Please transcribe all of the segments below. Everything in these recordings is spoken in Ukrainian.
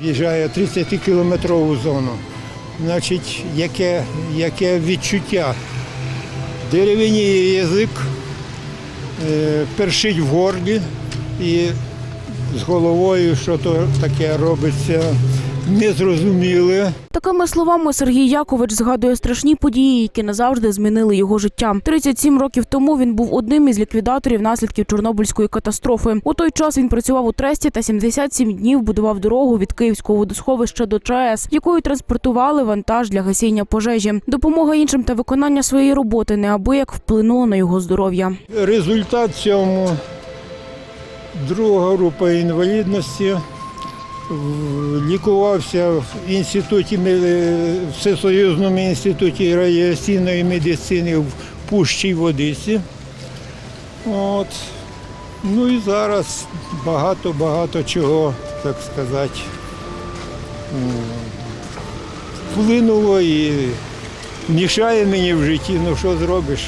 В'їжджає 30-кілометрову зону. Значить, яке, яке відчуття? Дерев'яніє язик, е, першить в горлі і з головою, що то таке робиться, незрозуміле. Такими словами Сергій Якович згадує страшні події, які назавжди змінили його життя. 37 років тому він був одним із ліквідаторів наслідків Чорнобильської катастрофи. У той час він працював у Тресті та 77 днів будував дорогу від Київського водосховища до ЧАЕС, якою транспортували вантаж для гасіння пожежі. Допомога іншим та виконання своєї роботи неабияк вплинуло на його здоров'я. Результат цьому друга група інвалідності. Лікувався в інституті ме- Всесоюзному інституті радіаційної медицини в Пущій Водиці. От. Ну і зараз багато-багато чого, так сказати, вплинуло і мішає мені в житті. Ну що зробиш?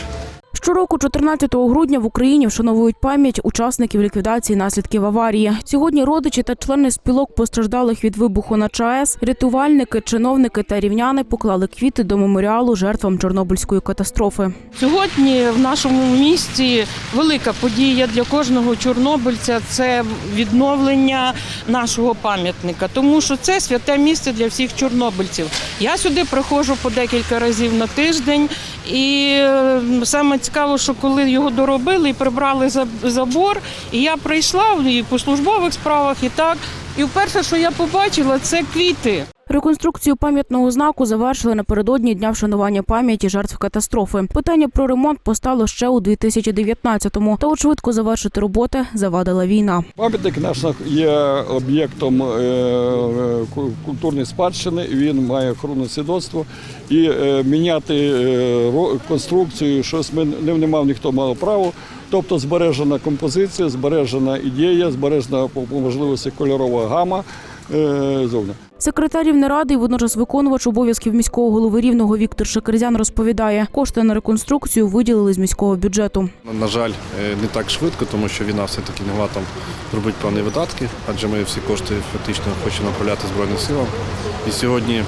Щороку, 14 грудня, в Україні вшановують пам'ять учасників ліквідації наслідків аварії. Сьогодні родичі та члени спілок постраждалих від вибуху на ЧАЕС, рятувальники, чиновники та рівняни поклали квіти до меморіалу жертвам Чорнобильської катастрофи. Сьогодні в нашому місті велика подія для кожного чорнобильця це відновлення нашого пам'ятника, тому що це святе місце для всіх чорнобильців. Я сюди приходжу по декілька разів на тиждень, і е, саме цікаво, що коли його доробили і прибрали забор, і я прийшла і по службових справах, і так. І вперше, що я побачила, це квіти. Реконструкцію пам'ятного знаку завершили напередодні дня вшанування пам'яті жертв катастрофи. Питання про ремонт постало ще у 2019-му. Та от швидко завершити роботи завадила війна. Пам'ятник наш є об'єктом е, ку- культурної спадщини. Він має охоронне свідоцтво. І е, міняти е, конструкцію, щось ми не, мав ніхто мав право. Тобто збережена композиція, збережена ідея, збережена по можливості кольорова гама е, зовні. Секретар Рівнеради і водночас виконувач обов'язків міського голови рівного Віктор Шакерзян розповідає, кошти на реконструкцію виділили з міського бюджету. На жаль, е, не так швидко, тому що війна все-таки не могла там зробити певні видатки, адже ми всі кошти фактично хочемо направляти Збройним силам. І сьогодні е,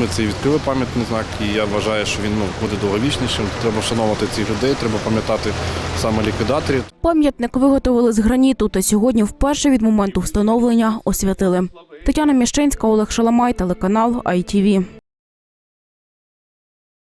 ми цей відкрили пам'ятний знак, і я вважаю, що він ну, буде довговічнішим. Треба вшановувати цих людей, треба пам'ятати саме ліквідаторів. Пам'ятник виготовили з граніту та сьогодні вперше від моменту встановлення освятили. Тетяна Міщенська, Олег Шаламай, телеканал ITV.